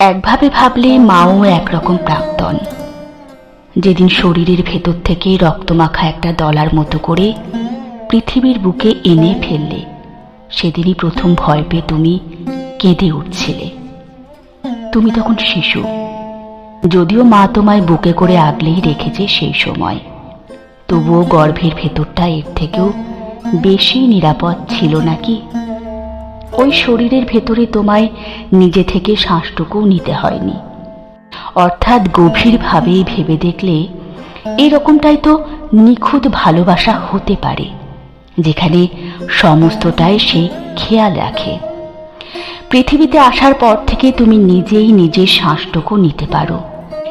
একভাবে ভাবলে মাও একরকম প্রাক্তন। যেদিন শরীরের ভেতর থেকে রক্তমাখা একটা দলার মতো করে পৃথিবীর বুকে এনে ফেললে, সেদিনই প্রথম ভয় পেয়ে তুমি কেঁদে উঠছিলে। তুমি তখন শিশু, যদিও মা তোমায় বুকে করে আগলেই রেখেছে সেই সময়। তবুও গর্ভের ভেতরটা এর থেকেও বেশি নিরাপদ ছিল নাকি? ওই শরীরের ভেতরে তোমায় নিজে থেকে শ্বাসটুকুও নিতে হয়নি। অর্থাৎ গভীরভাবে ভেবে দেখলে এরকমটাই তো নিখুঁত ভালোবাসা হতে পারে, যেখানে সমস্তটাই সে খেয়াল রাখে। পৃথিবীতে আসার পর থেকে তুমি নিজেই নিজের শ্বাসটুকু নিতে পারো।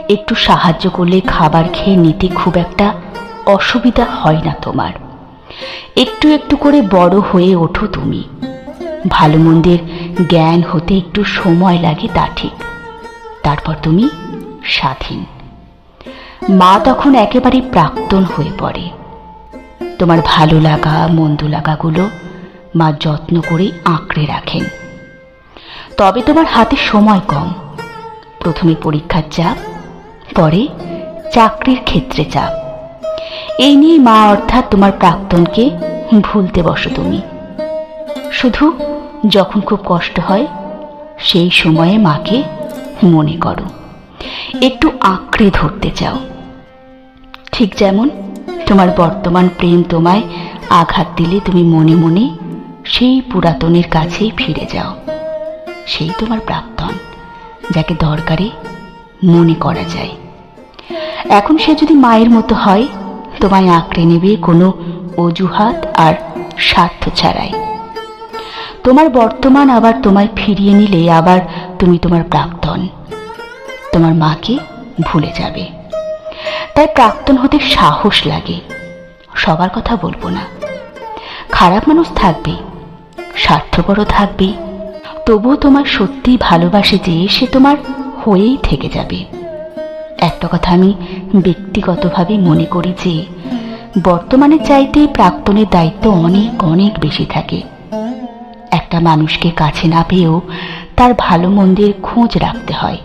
একটু সাহায্য করলে খাবার খেয়ে নিতে খুব একটা অসুবিধা হয় না তোমার। একটু একটু করে বড় হয়ে ওঠো তুমি। ভালো মন্দের জ্ঞান হতে একটু সময় লাগে তা ঠিক। তারপর তুমি স্বাধীন। মা তখন একেবারে প্রাক্তন হয়ে পড়ে। তোমার ভালো লাগা, মন্দ লাগাগুলো মা যত্ন করে আঁকড়ে রাখেন। তবে তোমার হাতে সময় কম। প্রথমে পরীক্ষার চাপ, পরে চাকরির ক্ষেত্রে চাপ। এই নিয়ে মা অর্থাৎ তোমার প্রাক্তনকে ভুলতে বসো তুমি। শুধু যখন খুব কষ্ট হয়, সেই সময়ে মাকে মনে করো। একটু আঁকড়ে ধরতে চাও। ঠিক যেমন তোমার বর্তমান প্রেম তোমায় আঘাত দিলে তুমি মনে মনে সেই পুরাতনের কাছেই ফিরে যাও। সেই তোমার প্রাক্তন, যাকে দরকারে মনে করা যায়। এখন সে যদি মায়ের মতো হয়, তোমায় আঁকড়ে নেবে কোনো অজুহাত আর স্বার্থ ছাড়াই। তোমার বর্তমান আবার তোমায় ফিরিয়ে নিলে আবার তুমি তোমার প্রাক্তন। তোমার মাকে ভুলে যাবে। তাই প্রাক্তন হতে সাহস লাগে। সবার কথা বলব না। খারাপ মানুষ থাকবে, স্বার্থপরও থাকবে। তবুও তোমার সত্যি ভালোবাসে যে সে তোমার হয়েই থেকে যাবে। একটা কথা আমি ব্যক্তিগতভাবে মনে করি যে বর্তমানে চাইতে প্রাক্তনের দায়িত্ব অনেক অনেক বেশি থাকে। একটা মানুষকে কাছে না পেয়েও তার ভালো মন্দের খোঁজ রাখতে হয়।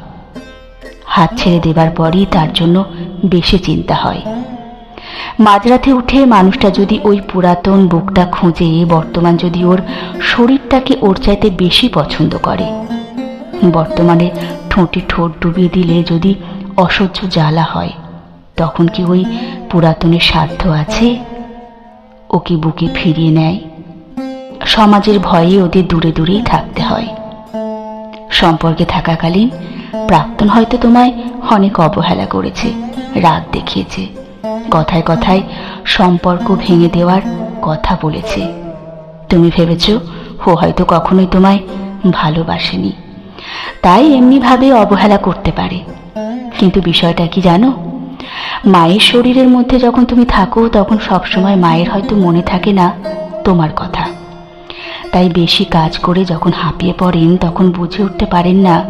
হাত ছেড়ে দেবার পরই তার জন্য বেশি চিন্তা হয়। মাঝরাতে উঠে মানুষটা যদি ওই পুরাতন বুকটা খুঁজে, বর্তমান যদি ওর শরীরটাকে ওর চাইতে বেশি পছন্দ করে। বর্তমানে ঠোঁটে ঠোঁট ডুবিয়ে দিলে যদি অসহ্য জ্বালা হয়, তখন কি ওই পুরাতনের স্বার্থ আছে? ও কি বুকে ফিরিয়ে নেয়? সমাজের ভয়ে ওদের দূরে দূরেই থাকতে হয়। সম্পর্কে থাকাকালীন প্রাক্তন হয়তো তোমায় অনেক অবহেলা করেছে, রাগ দেখিয়েছে, কথায় কথায় সম্পর্ক ভেঙে দেওয়ার কথা বলেছে। তুমি ভেবেছ ও হয়তো কখনোই তোমায় ভালোবাসেনি। তাই এমনিভাবে অবহেলা করতে পারে। কিন্তু বিষয়টা কি জানো? মায়ের শরীরের মধ্যে যখন তুমি থাকো, তখন সবসময় মায়ের হয়তো মনে থাকে না তোমার কথা। তাই বেশি কাজ করে যখন হাঁপিয়ে পড়েন তখন বুঝে উঠতে পারেন না,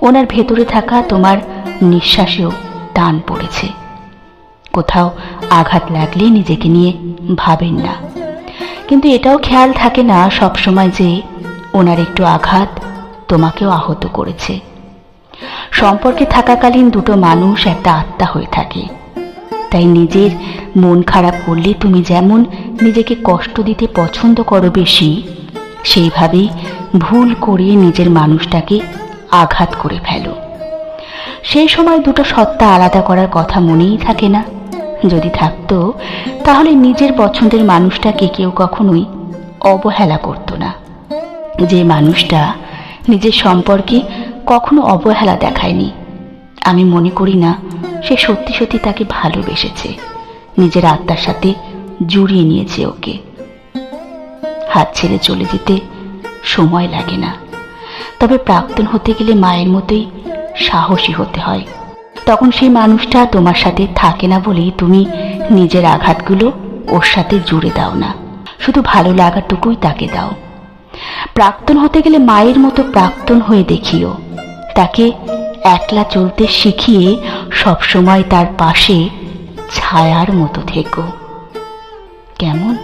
ওনার ভেতরে থাকা তোমার নিঃশ্বাসেও টান পড়েছে। কোথাও আঘাত লাগলে নিজেকে নিয়ে ভাবেন না। কিন্তু এটাও খেয়াল থাকে না সবসময় যে ওনার একটু আঘাত তোমাকেও আহত করেছে। সম্পর্কে থাকাকালীন দুটো মানুষ একটা আত্মা হয়ে থাকে। তাই নিজের মন খারাপ করলে তুমি যেমন নিজেকে কষ্ট দিতে পছন্দ করো বেশি সেইভাবেই ভুল করে নিজের মানুষটাকে আঘাত করে ফেলো। সেই সময় দুটো সত্তা আলাদা করার কথা মনেই থাকে না। যদি থাকতো, তাহলে নিজের পছন্দের মানুষটাকে কেউ কখনোই অবহেলা করতো না। যে মানুষটা নিজের সম্পর্কে কখনো অবহেলা দেখায়নি, আমি মনে করি না সে সত্যি সত্যি তাকে ভালোবেসেছে। নিজের আত্মার সাথে জুড়িয়ে নিয়েছে ওকে। হাত ছেড়ে চলে যেতে সময় লাগে না। তবে প্রাক্তন হতে গেলে মায়ের মতোই সাহসী হতে হয়। তখন সেই মানুষটা তোমার সাথে থাকে না বলেই তুমি নিজের আঘাতগুলো ওর সাথে জুড়ে দাও না। শুধু ভালো লাগাটুকুই তাকে দাও। প্রাক্তন হতে গেলে মায়ের মতো প্রাক্তন হয়ে দেখিও। তাকে একলা চলতে শিখিয়ে সবসময় তার পাশে ছায়ার মতো থেকো। কেমন?